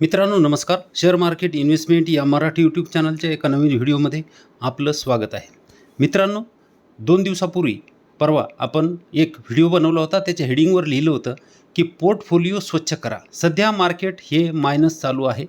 मित्रांनो नमस्कार. Share market investment या मराठी यूट्यूब चॅनलच्या एका नवीन व्हिडिओमध्ये आपलं स्वागत आहे. मित्रांनो दोन दिवसापूर्वी परवा आपण एक व्हिडिओ बनवला होता त्याच्या हेडिंगवर लिहिलं होतं की पोर्टफोलिओ स्वच्छ करा. सध्या मार्केट हे मायनस चालू आहे.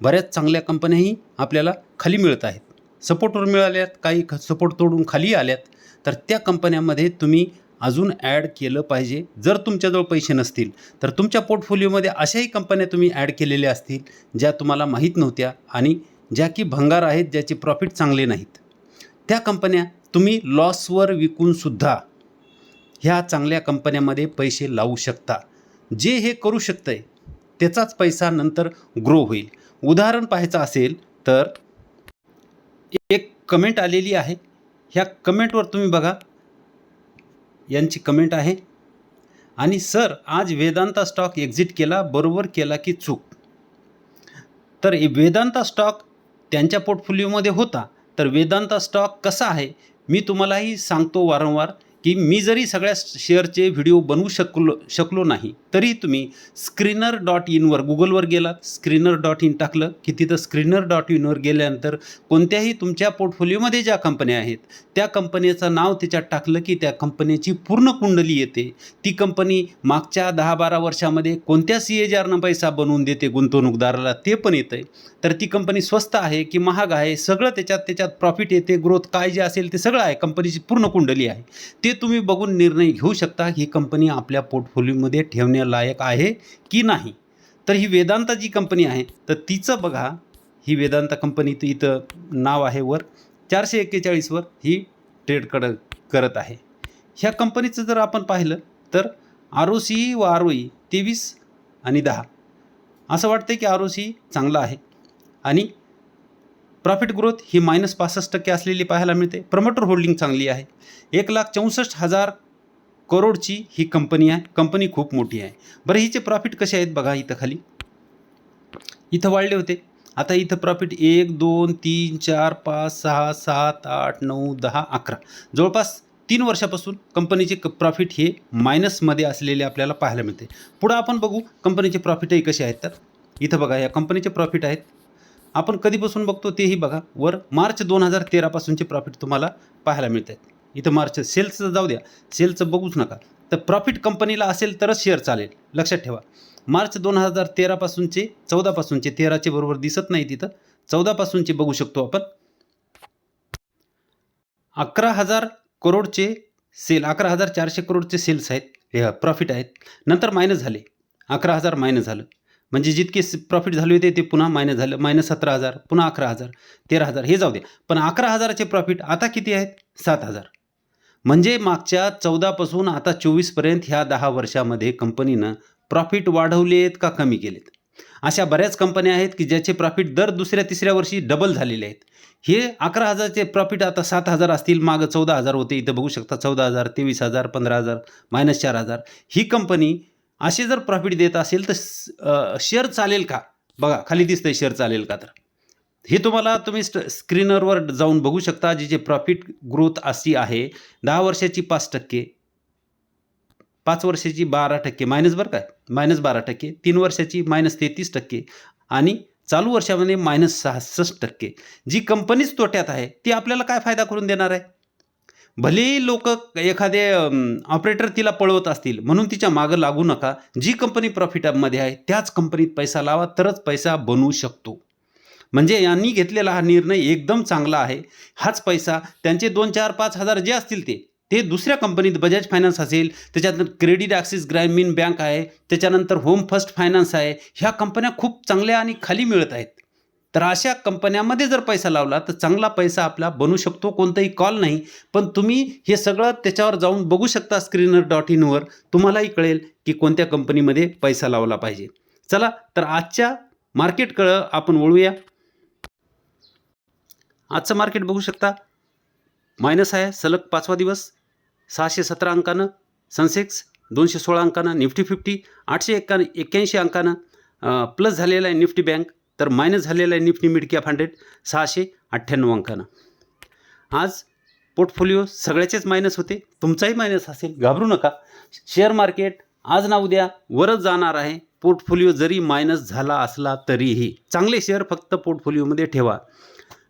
बऱ्याच चांगल्या कंपन्याही आपल्याला खाली मिळत आहेत. सपोर्टवर मिळाल्यात काही सपोर्ट तोडून खाली आल्यात तर त्या कंपन्यामध्ये तुम्ही अजून ॲड केलं पाहिजे. जर तुमच्याजवळ पैसे नसतील तर तुमच्या पोर्टफोलिओमध्ये अशाही कंपन्या तुम्ही ॲड केलेल्या असतील ज्या तुम्हाला माहीत नव्हत्या आणि ज्या की भंगार आहेत ज्याचे प्रॉफिट चांगले नाहीत. त्या कंपन्या तुम्ही लॉसवर विकूनसुद्धा ह्या चांगल्या कंपन्यामध्ये पैसे लावू शकता. जे हे करू शकतं आहे त्याचाच पैसा नंतर ग्रो होईल. उदाहरण पाहायचं असेल तर एक कमेंट आलेली आहे. ह्या कमेंटवर तुम्ही बघा. यांची कमेंट आहे. आणि सर आज वेदांता स्टॉक एक्झिट केला बरोबर केला की चूक? तर वेदांता स्टॉक त्यांच्या पोर्टफोलिओमध्ये होता. तर वेदांता स्टॉक कसा आहे? मी तुम्हालाही सांगतो वारंवार. की मी जरी सगळ्या शेअरचे व्हिडिओ बनवू शकलो शकलो नाही तरी तुम्ही स्क्रीनर डॉट इनवर गुगलवर गेलात स्क्रीनर डॉट इन टाकलं की तिथं स्क्रीनर डॉट इनवर गेल्यानंतर कोणत्याही तुमच्या पोर्टफोलिओमध्ये ज्या कंपन्या आहेत त्या कंपनीचं नाव त्याच्यात टाकलं की त्या कंपनीची पूर्ण कुंडली येते. ती कंपनी मागच्या दहा बारा वर्षामध्ये कोणत्या सी एच आरनं पैसा बनवून देते गुंतवणूकदाराला ते पण येतं आहे तर ती कंपनी स्वस्त आहे की महाग आहे सगळं त्याच्यात त्याच्यात प्रॉफिट येते ग्रोथ काय जे असेल ते सगळं आहे कंपनीची पूर्ण कुंडली आहे. ते तुम्ही बघून निर्णय घेऊ शकता ही कंपनी आपल्या पोर्टफोलिओमध्ये ठेवण्यालायक आहे की नाही? तर ही वेदांता जी कंपनी आहे तर तिचं बघा. ही वेदांता कंपनी तर इथं नाव आहे वर. चारशे एक्केचाळीसवर ही ट्रेड कड करत आहे. ह्या कंपनीचं जर आपण पाहिलं तर आर ओ सी व आर ओ ई तेवीस आणि दहा. असं वाटतं की आर ओ सी चांगला आहे. आणि प्रॉफिट ग्रोथ ही मायनस पासष्ट टक्के असलेली पाहायला मिळते. प्रमोटर होल्डिंग चांगली आहे. एक लाख चौसष्ट हजार करोडची ही कंपनी आहे. कंपनी खूप मोठी आहे. बरं हिचे प्रॉफिट कसे आहेत बघा इथं खाली. इथं वाढले होते. आता इथं प्रॉफिट एक दोन तीन चार पाच सहा सात आठ नऊ दहा अकरा. जवळपास तीन वर्षापासून कंपनीचे क प्रॉफिट हे मायनसमध्ये असलेले आपल्याला पाहायला मिळते. पुढं आपण बघू कंपनीचे प्रॉफिटही कसे आहेत तर. इथं बघा या कंपनीचे प्रॉफिट आहेत. आपण कधीपासून बघतो तेही बघा. वर मार्च दोन हजार तेरापासूनचे प्रॉफिट तुम्हाला पाहायला मिळत आहेत इथं मार्च सेल्सचं जाऊ द्या. सेलचं बघूच नका. तर प्रॉफिट कंपनीला असेल तरच शेअर चालेल. लक्षात ठेवा. मार्च दोन हजार तेरापासूनचे चौदापासूनचे तेराचे बरोबर दिसत नाही तिथं. चौदापासूनचे बघू शकतो आपण. अकरा हजार करोडचे सेल अकरा हजार चारशे करोडचे सेल्स आहेत. हे प्रॉफिट आहेत. नंतर मायनस झाले. अकरा हजार मायनस झालं. म्हणजे जितके प्रॉफिट झाले होते ते पुन्हा मायनस झालं मायनस सतरा हजार पुन्हा अकरा हजार तेरा हजार हे जाऊ दे. पण अकरा हजाराचे प्रॉफिट आता किती आहेत? सात हजार. म्हणजे मागच्या चौदापासून आता चोवीसपर्यंत ह्या दहा वर्षामध्ये कंपनीनं प्रॉफिट वाढवलेत का कमी केलेत? अशा बऱ्याच कंपन्या आहेत की ज्याचे प्रॉफिट दर दुसऱ्या तिसऱ्या वर्षी डबल झालेले आहेत. हे अकरा हजारचे प्रॉफिट आता सात हजार असतील मागं चौदा हजार होते. इथं बघू शकता चौदा हजार तेवीस हजार पंधरा हजार मायनस चार हजार. ही कंपनी असे जर प्रॉफिट देत असेल तर शेअर चालेल का? बघा खाली दिसतंय शेअर चालेल का तर. हे तुम्हाला तुम्ही स्क्रीनरवर जाऊन बघू शकता जिचे प्रॉफिट ग्रोथ अशी आहे दहा वर्षाची पाच टक्के. पाच वर्षाची बारा टक्के. मायनस बरं काय मायनस बारा टक्के. तीन वर्षाची मायनस तेहतीस टक्के. आणि चालू वर्षामध्ये मायनस सहासष्ट टक्के. जी कंपनीच तोट्यात आहे ती आपल्याला काय फायदा करून देणार आहे? भलेही लोक एखादे ऑपरेटर तिला पळवत असतील म्हणून तिच्या मागं लागू नका. जी कंपनी प्रॉफिटमध्ये आहे त्याच कंपनीत पैसा लावा तरच पैसा बनवू शकतो. म्हणजे यांनी घेतलेला हा निर्णय एकदम चांगला आहे. हाच पैसा त्यांचे दोन चार पाच हजार जे असतील ते ते दुसऱ्या कंपनीत बजाज फायनान्स असेल त्याच्यानंतर क्रेडिट ॲक्सिस ग्रामीण बँक आहे त्याच्यानंतर होम फर्स्ट फायनान्स आहे ह्या कंपन्या खूप चांगल्या आणि खाली मिळत आहेत. तर अशा कंपन्यामध्ये जर पैसा लावला तर चांगला पैसा आपला बनू शकतो कोणताही कॉल नाही. पण तुम्ही हे सगळं त्याच्यावर जाऊन बघू शकता स्क्रीनर डॉट इनवर तुम्हालाही कळेल की कोणत्या कंपनीमध्ये पैसा लावला पाहिजे. चला तर आजच्या मार्केटकडं आपण वळूया. आजचं मार्केट बघू शकता. मायनस आहे सलग पाचवा दिवस. सहाशे सतरा अंकानं सनसेक्स दोनशे सोळा अंकानं निफ्टी फिफ्टी आठशे एक्का एक्क्याऐंशी अंकानं प्लस झालेला आहे निफ्टी बँक. तर मायनस झालेला आहे निफ्टी मिड कॅप हंड्रेड सहाशे अठ्ठ्याण्णव अंकानं. आज पोर्टफोलिओ सगळ्याचेच मायनस होते. तुमचाही मायनस असेल घाबरू नका. शेअर मार्केट आज ना उद्या वरच जाणार आहे. पोर्टफोलिओ जरी मायनस झाला असला तरीही चांगले शेअर फक्त पोर्टफोलिओमध्ये ठेवा.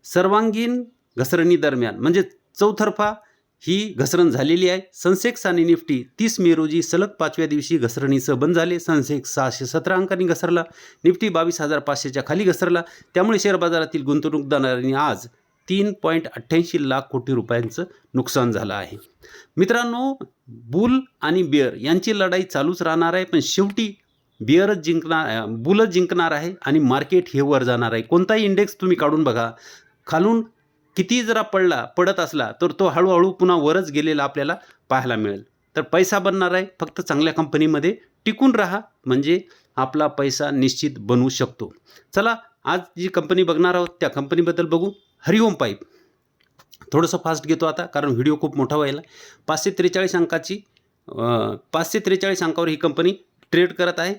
सर्वांगीण घसरणी दरम्यान म्हणजे चौथरफा ही घसरण झालेली आहे. सनसेक्स आणि निफ्टी तीस मे रोजी सलग पाचव्या दिवशी घसरणीसह बंद झाले. सनसेक्स सहाशे सतरा अंकांनी घसरला. निफ्टी बावीस हजार पाचशेच्या खाली घसरला. त्यामुळे शेअर बाजारातील गुंतवणूकदारांनी आज तीन पॉईंट अठ्ठ्याऐंशी लाख कोटी रुपयांचं नुकसान झालं आहे. मित्रांनो बुल आणि बिअर यांची लढाई चालूच राहणार आहे पण शेवटी बिअरच जिंकणार बुलच जिंकणार आहे आणि मार्केट हे वर जाणार आहे. कोणताही इंडेक्स तुम्ही काढून बघा. खालून किती जरा पडला पडत असला तर तो हळूहळू पुन्हा वरच गेलेला आपल्याला पाहायला मिळेल. तर पैसा बनणार आहे फक्त चांगल्या कंपनीमध्ये टिकून राहा म्हणजे आपला पैसा निश्चित बनवू शकतो. चला आज जी कंपनी बघणार आहोत त्या कंपनीबद्दल बघू. हरिओम पाईप. थोडंसं फास्ट घेतो आता कारण व्हिडिओ खूप मोठा व्हायला. पाचशे त्रेचाळीस अंकाची पाचशे त्रेचाळीस अंकावर ही कंपनी ट्रेड करत आहे.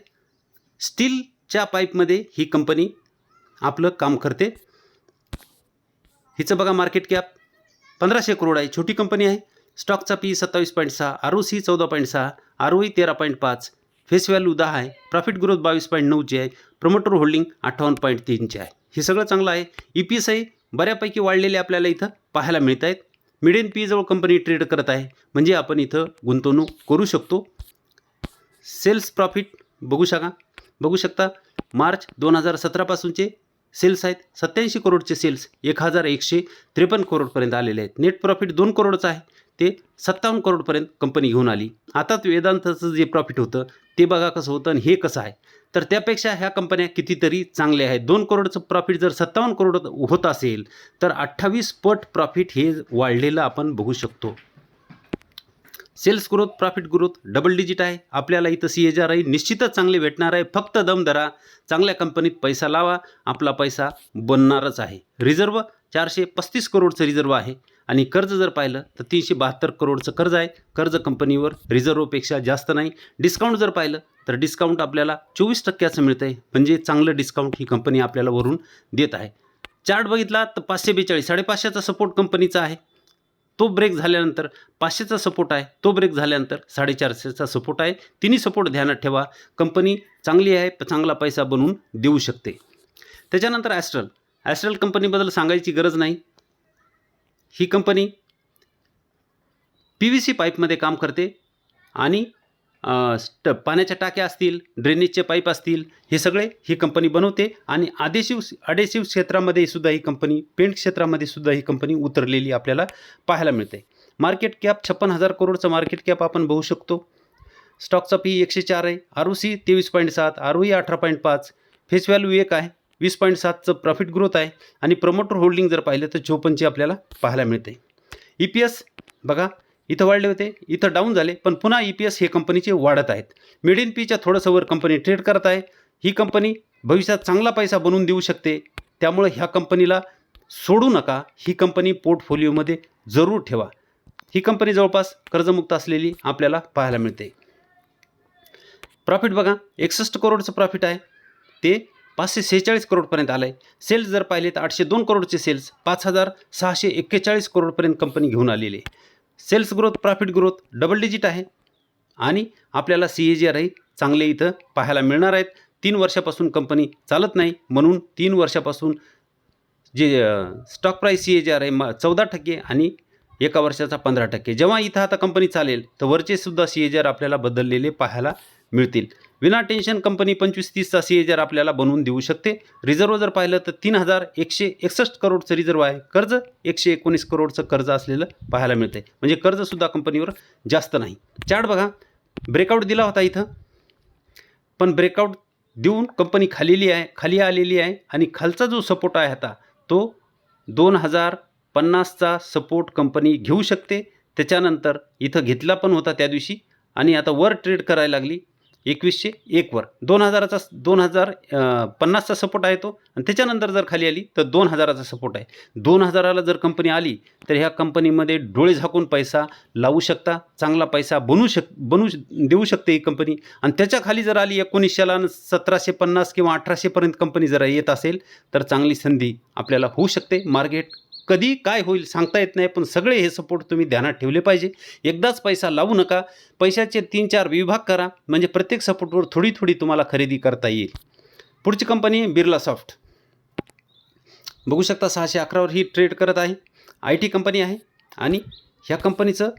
स्टीलच्या पाईपमध्ये ही कंपनी आपलं काम करते. हिचं बघा मार्केट कॅप पंधराशे करोड आहे छोटी कंपनी आहे. स्टॉकचा पी सत्तावीस पॉईंट सहा आर ओ सी चौदा पॉईंट सहा आर ओ ई तेरा पॉईंट पाच फेस व्हॅल्यू दहा आहे प्रॉफिट ग्रोथ बावीस पॉईंट नऊची आहे प्रमोटर होल्डिंग अठ्ठावन्न पॉईंट तीनचे आहे. हे सगळं चांगलं आहे. ई पी एस आय बऱ्यापैकी वाढलेले आपल्याला इथं पाहायला मिळत आहेत. मिडियन पी जवळ कंपनी ट्रेड करत आहे. म्हणजे आपण इथं गुंतवणूक करू शकतो. सेल्स प्रॉफिट बघू शका बघू शकता मार्च दोन हजार सतरापासूनचे सेल्स आहेत. सत्याऐंशी करोडचे सेल्स एक हजार एकशे त्रेपन्न करोडपर्यंत आलेले आहेत. नेट प्रॉफिट दोन करोडचं आहे. ते सत्तावन्न करोडपर्यंत कंपनी घेऊन आली. आता वेदांताचं जे प्रॉफिट होतं ते बघा कसं होतं आणि हे कसं आहे. तर त्यापेक्षा ह्या कंपन्या कितीतरी चांगल्या आहेत. दोन करोडचं प्रॉफिट जर सत्तावन्न करोड होत असेल तर अठ्ठावीस पट प्रॉफिट हे वाढलेलं आपण बघू शकतो. Sales growth profit growth double digit आहे. आपल्याला इथं सी एच आर आई निश्चितच चांगले भेटणार आहे. फक्त दम धरा. चांगल्या कंपनीत पैसा लावा. आपला पैसा बनणारच आहे. रिझर्व चारशे पस्तीस करोडचं रिझर्व आहे. आणि कर्ज जर पाहिलं तर तीनशे बहात्तर करोडचं कर्ज आहे. कर्ज कंपनीवर रिझर्वपेक्षा जास्त नाही. डिस्काउंट जर पाहिलं तर डिस्काउंट आपल्याला चोवीस टक्क्याचं मिळतं आहे म्हणजे चांगलं डिस्काउंट ही कंपनी आपल्याला वरून देत आहे. चार्ट बघितला तर पाचशे बेचाळीस साडेपाचशेचा सपोर्ट कंपनीचा आहे. तो ब्रेक झाल्यानंतर पाचशेचा सपोर्ट आहे तो ब्रेक झाल्यानंतर साडेचारशेचा सपोर्ट आहे. तिन्ही सपोर्ट ध्यानात ठेवा. कंपनी चांगली आहे चांगला पैसा बनवून देऊ शकते. त्याच्यानंतर ॲस्ट्रल ॲस्ट्रल कंपनीबद्दल सांगायची गरज नाही. ही कंपनी पी व्ही सी पाईपमध्ये काम करते आणि स्ट पाण्याच्या टाक्या असतील ड्रेनेजचे पाईप असतील हे सगळे ही कंपनी बनवते आणि आदेशिव अडेसिव क्षेत्रामध्ये सुद्धा ही कंपनी पेंट क्षेत्रामध्ये सुद्धा ही कंपनी उतरलेली आपल्याला पाहायला मिळते. मार्केट कॅप छप्पन हजार करोडचं मार्केट कॅप आपण बघू शकतो. स्टॉकचा पी एकशे चार आहे. आर ओ सी तेवीस पॉईंट सात आर ओ ई अठरा पॉईंट पाच. फेस व्हॅल्यू एक आहे. वीस पॉईंट सातचं प्रॉफिट ग्रोथ आहे. आणि प्रमोटर होल्डिंग जर पाहिलं तर चोपनची आपल्याला पाहायला मिळते. ई पी एस बघा इथं वाढले होते इथं डाऊन झाले पण पुन्हा ई पी एस हे कंपनीचे वाढत आहेत. मिड इन पीच्या थोडंसं वर कंपनी ट्रेड करत आहे. ही कंपनी भविष्यात चांगला पैसा बनवून देऊ शकते. त्यामुळे ह्या कंपनीला सोडू नका. ही कंपनी पोर्टफोलिओमध्ये जरूर ठेवा. ही कंपनी जवळपास कर्जमुक्त असलेली आपल्याला पाहायला मिळते. प्रॉफिट बघा. एकसष्ट करोडचं प्रॉफिट आहे. ते पाचशे सेहेचाळीस करोडपर्यंत आलं आहे सेल्स जर पाहिले तर आठशे दोन करोडचे सेल्स पाच हजार सहाशे एक्केचाळीस करोडपर्यंत कंपनी घेऊन आलेली. आहे sales growth profit growth double digit आहे. आणि आपल्याला सी ए जी आर चांगले इथं पाहायला मिळणार आहेत. तीन वर्षापासून कंपनी चालत नाही. म्हणून तीन वर्षापासून जे stock price C A G R आहे म चौदा टक्के आणि एका वर्षाचा पंधरा टक्के. जेव्हा इथं आता कंपनी चालेल तर वरचेसुद्धा सी ए जी आर आपल्याला बदललेले पाहायला मिळतील. विना टेन्शन कंपनी पंचवीस तीसचा सी ए आर आपल्याला बनवून देऊ शकते. रिझर्व जर पाहिलं तर तीन हजार एकशे एकसष्ट करोडचं रिझर्व आहे. कर्ज एकशे एकोणीस करोडचं कर्ज असलेलं पाहायला मिळते म्हणजे कर्जसुद्धा कंपनीवर जास्त नाही. चार्ट बघा. ब्रेकआउट दिला होता इथं. पण ब्रेकआउट देऊन कंपनी खालेली आहे खाली आलेली आहे आणि खालचा जो सपोर्ट आहे आता तो दोन हजार पन्नासचा सपोर्ट कंपनी घेऊ शकते. त्याच्यानंतर इथं घेतला पण होता त्या दिवशी. आणि आता वर ट्रेड करायला लागली. एकवीसशे एकवर दोन हजाराचा दोन हजार पन्नासचा सपोर्ट आहे तो. आणि त्याच्यानंतर जर खाली आली तर दोन हजाराचा सपोर्ट आहे. दोन हजाराला जर कंपनी आली तर ह्या कंपनीमध्ये डोळे झाकून पैसा लावू शकता चांगला पैसा बनू शक बनू श- देऊ शकते ही कंपनी आणि त्याच्याखाली जर आली एकोणीसशेला सतराशे पन्नास किंवा अठराशेपर्यंत कंपनी जर येत असेल तर चांगली संधी आपल्याला होऊ शकते. मार्केट कधी काय होईल सांगता येत नाही पण सगळे हे सपोर्ट तुम्ही ध्यानात ठेवले पाहिजे. एकदाच पैसा लावू नका. पैशाचे तीन चार विभाग करा. म्हणजे प्रत्येक सपोर्टवर थोडी थोडी तुम्हाला खरेदी करता येईल. पुढची कंपनी बिर्ला सॉफ्ट. बघू शकता सहाशे अकरावर ही ट्रेड करत आहे. आय टी कंपनी आहे. आणि ह्या कंपनीचं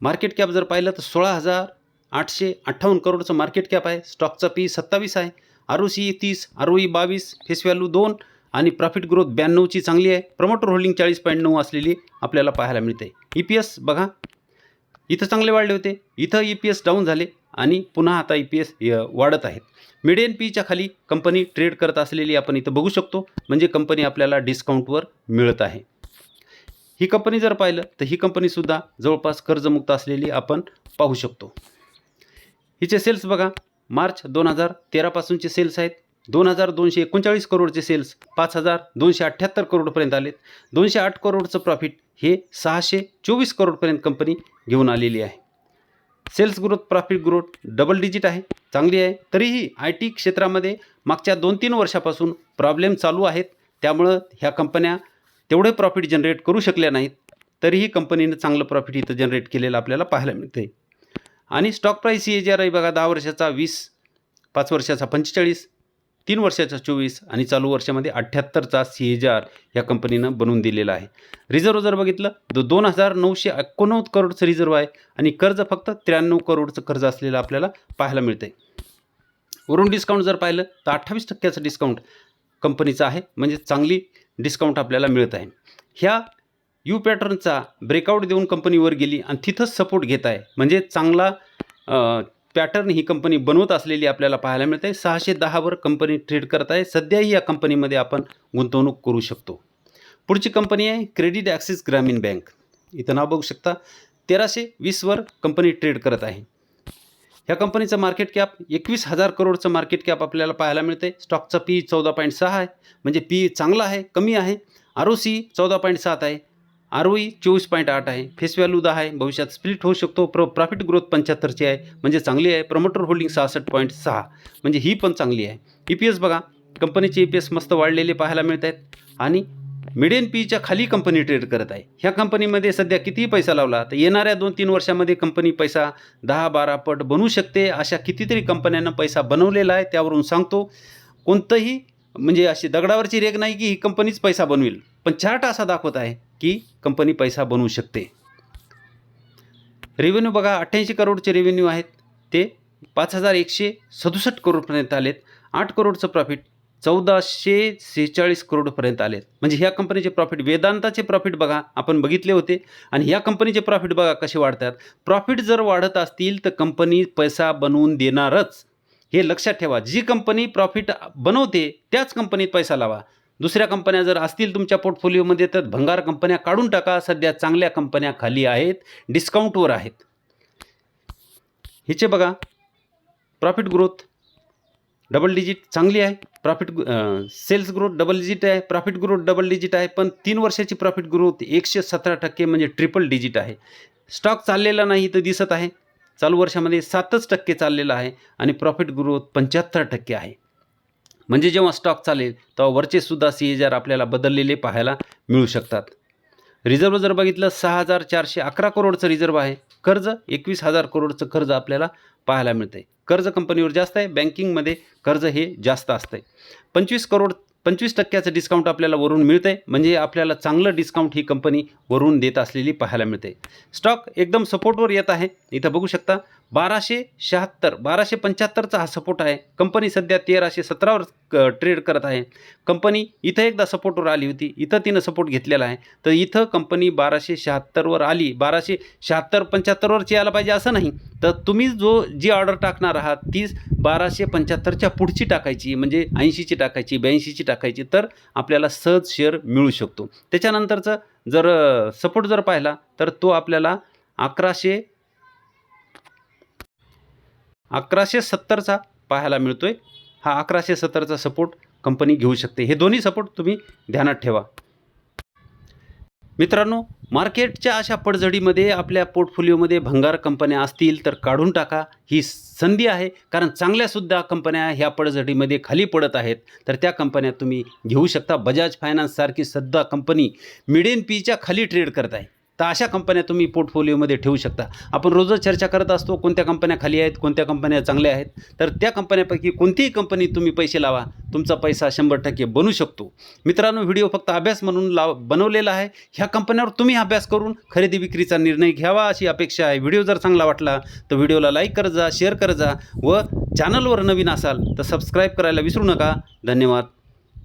मार्केट कॅप जर पाहिलं तर सोळा हजार आठशे अठ्ठावन्न करोडचं मार्केट कॅप आहे. स्टॉकचा पी सत्तावीस आहे. आर ओ सी तीस आर ओ ई बावीस फेस व्हॅल्यू दोन आणि प्रॉफिट ग्रोथ ब्याण्णवची चांगली आहे. प्रमोटर होल्डिंग चाळीस पॉईंट नऊ असलेली आपल्याला पाहायला मिळते. ई पी एस बघा. इथं चांगले वाढले होते. इथं ई पी एस डाऊन झाले आणि पुन्हा आता ई पी एस वाढत आहेत. मिडियन पीच्या खाली कंपनी ट्रेड करत असलेली आपण इथं बघू शकतो. म्हणजे कंपनी आपल्याला डिस्काउंटवर मिळत आहे. ही कंपनी जर पाहिलं तर ही कंपनीसुद्धा जवळपास कर्जमुक्त असलेली आपण पाहू शकतो. हिचे सेल्स बघा. मार्च दोन हजार तेरापासूनचे सेल्स आहेत. दोन हजार दोनशे एकोणचाळीस करोडचे सेल्स पाच हजार दोनशे अठ्ठ्याहत्तर करोडपर्यंत आलेत. दोनशे आठ करोडचं प्रॉफिट हे सहाशे चोवीस करोडपर्यंत कंपनी घेऊन आलेली आहे. Sales growth profit growth double digit आहे चांगली आहे. तरीही आय टी क्षेत्रामध्ये मागच्या दोन तीन वर्षापासून प्रॉब्लेम चालू आहेत. त्यामुळं ह्या कंपन्या तेवढे प्रॉफिट जनरेट करू शकल्या नाहीत. तरीही कंपनीनं चांगलं प्रॉफिट इथं जनरेट केलेलं आपल्याला पाहायला मिळते आणि stock price C J R आहे बघा दहा वर्षाचा वीस पाच वर्षाचा पंचेचाळीस. तीन वर्षाचा चोवीस आणि चालू वर्षामध्ये अठ्ठ्याहत्तरचा सी ए आर या कंपनीनं बनवून दिलेला आहे. रिझर्व जर बघितलं तर दोन हजार नऊशे एकोणनव्वद करोडचं रिझर्व आहे आणि कर्ज फक्त त्र्याण्णव करोडचं कर्ज असलेलं आपल्याला पाहायला मिळते वरून डिस्काउंट जर पाहिलं तर अठ्ठावीस टक्क्याचं डिस्काउंट कंपनीचं आहे. म्हणजे चांगली डिस्काउंट आपल्याला मिळत आहे. ह्या यू पॅटर्नचा ब्रेकआउट देऊन कंपनीवर गेली आणि तिथंच सपोर्ट घेत आहे. म्हणजे चांगला पॅटर्न ही कंपनी बनवत असलेली आपल्याला पाहायला मिळते. सहाशे दहावर कंपनी ट्रेड करत आहे. सध्याही या कंपनीमध्ये आपण गुंतवणूक करू शकतो. पुढची कंपनी आहे क्रेडिट ॲक्सिस ग्रामीण बँक इथं नाव बघू शकता. तेराशे वीसवर कंपनी ट्रेड करत आहे. ह्या कंपनीचं मार्केट कॅप एकवीस हजार करोडचं मार्केट कॅप आपल्याला पाहायला मिळते. स्टॉकचा पी चौदा पॉईंट सहा आहे. म्हणजे पी चांगला आहे कमी आहे. आर ओ सी चौदा पॉईंट सात आहे. आर ओ ई चोवीस पॉईंट आठ आहे. फेस व्हॅल्यू दहा आहे. भविष्यात स्प्लिट होऊ शकतो. प्र प्रॉफिट ग्रोथ पंच्याहत्तरची आहे. म्हणजे चांगली आहे. प्रमोटर होल्डिंग सहासष्ट पॉईंट सहा. म्हणजे ही पण चांगली आहे. ई पी एस बघा. कंपनीचे ई पी एस मस्त वाढलेले पाहायला मिळत आहेत आणि मिडियन पीच्या खाली कंपनी ट्रेड करत आहे. ह्या कंपनीमध्ये सध्या कितीही पैसा लावला तर येणाऱ्या दोन तीन वर्षामध्ये कंपनी पैसा दहा बारा पट बनवू शकते. अशा कितीतरी कंपन्यांना पैसा बनवलेला आहे. त्यावरून सांगतो कोणतंही म्हणजे अशी दगडावरची रेग नाही की ही कंपनीच पैसा बनवेल. पण चार्ट असा दाखवत आहे. की कंपनी पैसा बनवू शकते. रेव्हेन्यू बघा अठ्ठ्याऐंशी करोडचे रेव्हेन्यू आहेत. ते पाच हजार एकशे सदुसष्ट करोडपर्यंत आलेत. आठ करोडचं प्रॉफिट चौदाशे सेहेचाळीस करोडपर्यंत आलेत. म्हणजे ह्या कंपनीचे प्रॉफिट वेदांताचे प्रॉफिट बघा आपण बघितले होते. आणि ह्या कंपनीचे प्रॉफिट बघा कसे वाढतात. प्रॉफिट जर वाढत असतील तर कंपनी पैसा बनवून देणारच. हे लक्षात ठेवा. जी कंपनी प्रॉफिट बनवते त्याच कंपनीत पैसा लावा. दुसऱ्या कंपन्या जर असतील तुमच्या पोर्टफोलिओमध्ये तर भंगार कंपन्या काढून टाका. सध्या चांगल्या कंपन्या खाली आहेत. डिस्काउंटवर आहेत. हिचे बघा. Profit growth. डबल डिजिट चांगली आहे. Profit sales growth double digit आहे. प्रॉफिट ग्रोथ डबल डिजिट आहे. पण तीन वर्षाची प्रॉफिट ग्रोथ एकशे सतरा टक्के म्हणजे ट्रिपल डिजिट आहे. स्टॉक चाललेला नाही तर दिसत आहे. चालू वर्षामध्ये सातच टक्के चाललेला आहे. आणि प्रॉफिट ग्रोथ पंच्याहत्तर टक्के आहे. म्हणजे जेव्हा स्टॉक चालेल तेव्हा वरचेसुद्धा सी एजार आपल्याला बदललेले पाहायला मिळू शकतात. रिझर्व जर बघितलं सहा हजार चारशे अकरा करोडचं रिझर्व आहे. कर्ज एकवीस हजार करोडचं कर्ज आपल्याला पाहायला मिळतं आहे कर्ज कंपनीवर जास्त आहे बँकिंगमध्ये कर्ज हे जास्त असतं आहे पंचवीस करोड पंचवीस टक्क्याचं डिस्काउंट आपल्याला वरून मिळतं आहे म्हणजे आपल्याला चांगलं डिस्काउंट ही कंपनी वरून देत असलेली पाहायला मिळते स्टॉक एकदम सपोर्टवर येत आहे. इथं बघू शकता बाराशे शहात्तर बाराशे पंच्याहत्तरचा हा सपोर्ट आहे. कंपनी सध्या तेराशे सतरावर क ट्रेड करत आहे. कंपनी इथं एकदा सपोर्टवर आली होती. इथं तिनं सपोर्ट घेतलेला आहे. तर इथं कंपनी बाराशे शहात्तरवर आली. बाराशे शहात्तर पंच्याहत्तरवरची यायला पाहिजे असं नाही. तर तुम्ही जो जी ऑर्डर टाकणार आहात तीच बाराशे पंच्याहत्तरच्या पुढची टाकायची म्हणजे ऐंशीची टाकायची ब्याऐंशीची टाकायची तर आपल्याला सहज शेअर मिळू शकतो. त्याच्यानंतरचं जर सपोर्ट जर पाहिला तर तो आपल्याला अकराशे अकराशे सत्तरचा पाहायला मिळतोय. हा अकराशे सत्तरचा सपोर्ट कंपनी घेऊ शकते. हे दोन्ही सपोर्ट तुम्ही ध्यानात ठेवा. मित्रांनो मार्केटच्या अशा पडझडीमध्ये आपल्या पोर्टफोलिओमध्ये भंगार कंपन्या असतील तर काढून टाका. ही संधी आहे. कारण चांगल्यासुद्धा कंपन्या ह्या पडझडीमध्ये खाली पडत आहेत. तर त्या कंपन्या तुम्ही घेऊ शकता. बजाज फायनान्ससारखी सध्या कंपनी मिड पीच्या खाली ट्रेड करत आहे. तर अशा कंपन्या तुम्ही पोर्टफोलिओमध्ये ठेवू शकता. आपण रोजच चर्चा करत असतो कोणत्या कंपन्या खाली आहेत कोणत्या कंपन्या चांगल्या आहेत. तर त्या कंपन्यापैकी कोणतीही कंपनी तुम्ही पैसे लावा तुमचा पैसा शंभर टक्के बनू शकतो. मित्रांनो व्हिडिओ फक्त अभ्यास म्हणून लाव बनवलेला आहे. ह्या कंपन्यावर तुम्ही अभ्यास करून खरेदी विक्रीचा निर्णय घ्यावा अशी अपेक्षा आहे. व्हिडिओ जर चांगला वाटला तर व्हिडिओला लाईक करत जा शेअर करत जा व चॅनलवर नवीन असाल तर सबस्क्राईब करायला विसरू नका. धन्यवाद.